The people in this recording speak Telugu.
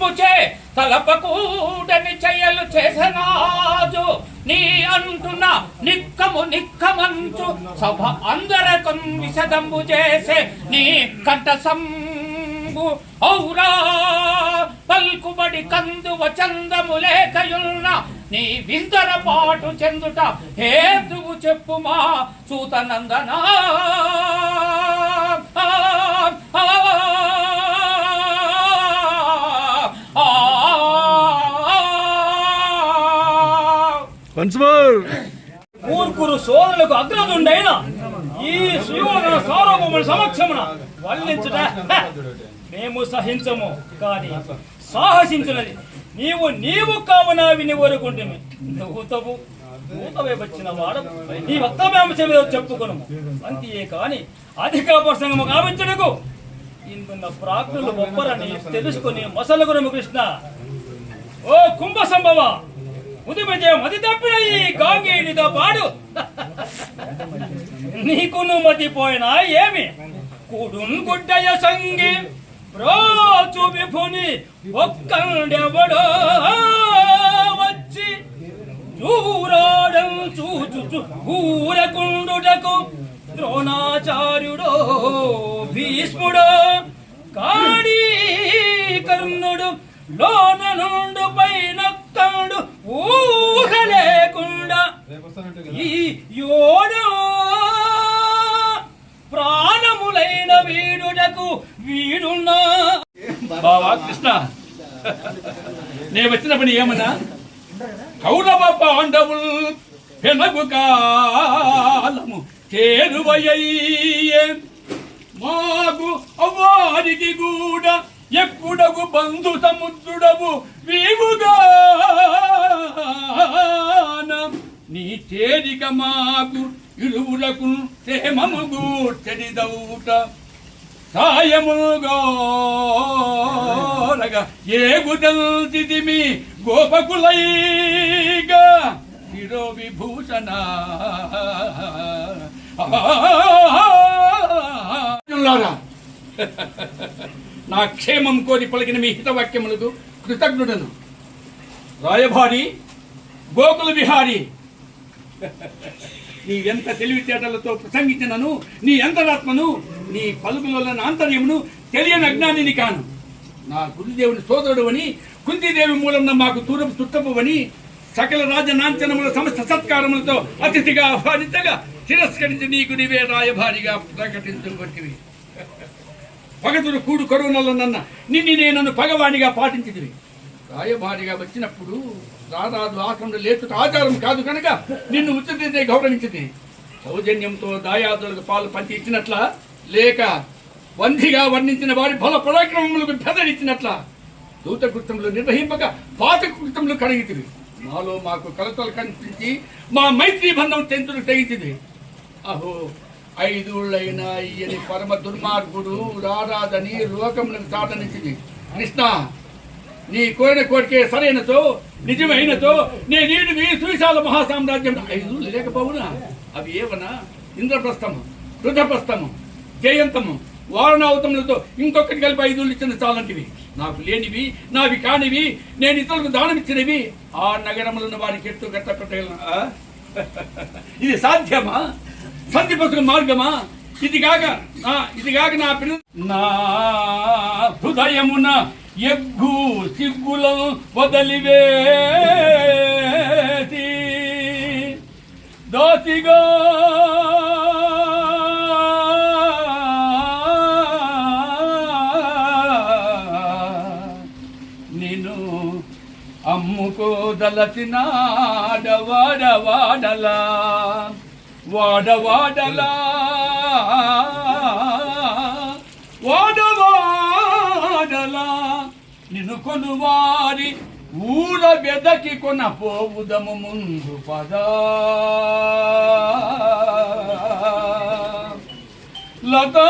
నిజంబుచే తలపకూడని చెయ్యలు చేసనాజు నీ అంటున్న నిక్కము నిక్కమంచు సభ అందరకం విషదంబు చేసే నీ కంట సంబు ఔరా పల్కుబడి కందువ చందము లేకయున్న నీ విందర పాటు చెందుట హేతువు చెప్పుమా సూతనందనా వన్స్ మోర్ ఊర్కురు సోదరులకు అగ్రదుండైన ఈ శ్రీవర్ణ సార్వభౌముల సమక్షమున వల్లించుట మేము సహించము కానీ సాహసించినది. నీవు నీవు కావున విని ఊరుకుంటుంది నువ్వు వచ్చిన వాడు నీ వక్తవ్యాంశం మీద చెప్పుకును అంతే కాని అధిక ప్రసంగము కావించడకు ఇందున్న ప్రాజ్ఞులు ఒప్పరని తెలుసుకుని మసలుగురము కృష్ణ. ఓ కుంభ సంభవ ముదిమజే మతి తప్పిన ఈ గాంగేయునితో పాడు. నీకును మతిపోయినా ఏమి? కుడున్ గుడ్డయ సంగి. ప్రోచు విభుని ఒక్కండెవడో వచ్చి చూరాడం చూచుచు ఊరకుండుటకు ద్రోణాచార్యుడో భీష్ముడో. కాడి కర్ణుడు లోన నుండు బావా కృష్ణ. నేను వచ్చినప్పుడు ఏమన్నా? కౌరవ పాండవులు పెనగు కాలము చేరువయ్యే మాకు అవ్వారికి కూడా ఎప్పుడగు బంధు సముద్రుడవు వీవుగా నీ చేరిక మాకు ఇరువులకు క్షేమము గూర్చడిదౌట సాయముగోరగా ఏగుదల్తిమి గోపకులైగా శిరో విభూషణ నా క్షేమం కోరి పలికిన మీ హితవాక్యములకు కృతజ్ఞుడను రాయభారి గోకుల విహారి. నీ ఎంత తెలివితేటలతో ప్రసంగించినను నీ అంతరాత్మను నీ పలుకులోని ఆంతర్యమును తెలియని అజ్ఞానిని కాను. నా గురుదేవుని సోదరుడు అని కుంతిదేవి మూలంన మాకు తూరపు చుట్టపువని సకల రాజ నాంచనముల సమస్త సత్కారములతో అతిథిగా ఆహ్వానించగా తిరస్కరించి నీకు నీవే రాయభారిగా ప్రకటించబట్టివి పగతుడు కూడు కరువునల్లనన్న నిన్ను నేను పగవాడిగా పాటించిదివి రాయభారిగా వచ్చినప్పుడు రారాజు ఆశ్రమంలో లేచుట ఆచారం కాదు కనుక నిన్ను ఉచితే గౌరవించింది సౌజన్యంతో దాయాదులకు పాలు పంచి ఇచ్చినట్ల లేక వంధిగా వర్ణించిన వారి బల పరాక్రమములకు పెదరిచ్చినట్ల దూత కృత్యములు నిర్వహింపక పాత కృత్యములు కడిగితివి మాలో మాకు కలతలు కనిపించి మా మైత్రి బంధం తెంతులు తెగించింది అహో ఐదుళ్ళైనా ఈయని పరమ దుర్మార్గుడు రారాదని లోకములకు సాధనించింది. కృష్ణ నీ కోరిన కోరికే సరైనతో నిజమైనతో నేను నీడు మీ సువిశాల మహాసామ్రాజ్యం ఐదు లేకపోవునా? అవి ఏవనా? ఇంద్రప్రస్థము రుద్రప్రస్థము జయంతము. వారణావతములతో ఇంకొకటి కలిపి ఐదు ఇచ్చిన చాలంటివి. నాకు లేనివి నావి కానివి నేను ఇతరులకు దానమిచ్చినవి ఆ నగరములను వారికి ఎత్తు గట్ట ఇది సాధ్యమా? సంధి పసుకు మార్గమా? ఇది కాక నా ఇది కాక నా పిల్ల నా హృదయమున ఎగ్గు సిగ్గులను వదలివే. అమ్ముకోదలచినాడ వాడవాడలా వాడవాడలా. వాడవాడలా. నిన్ను కొనువారి ఊర వెదకి కొన పోవుదము ముందు పదా. లతా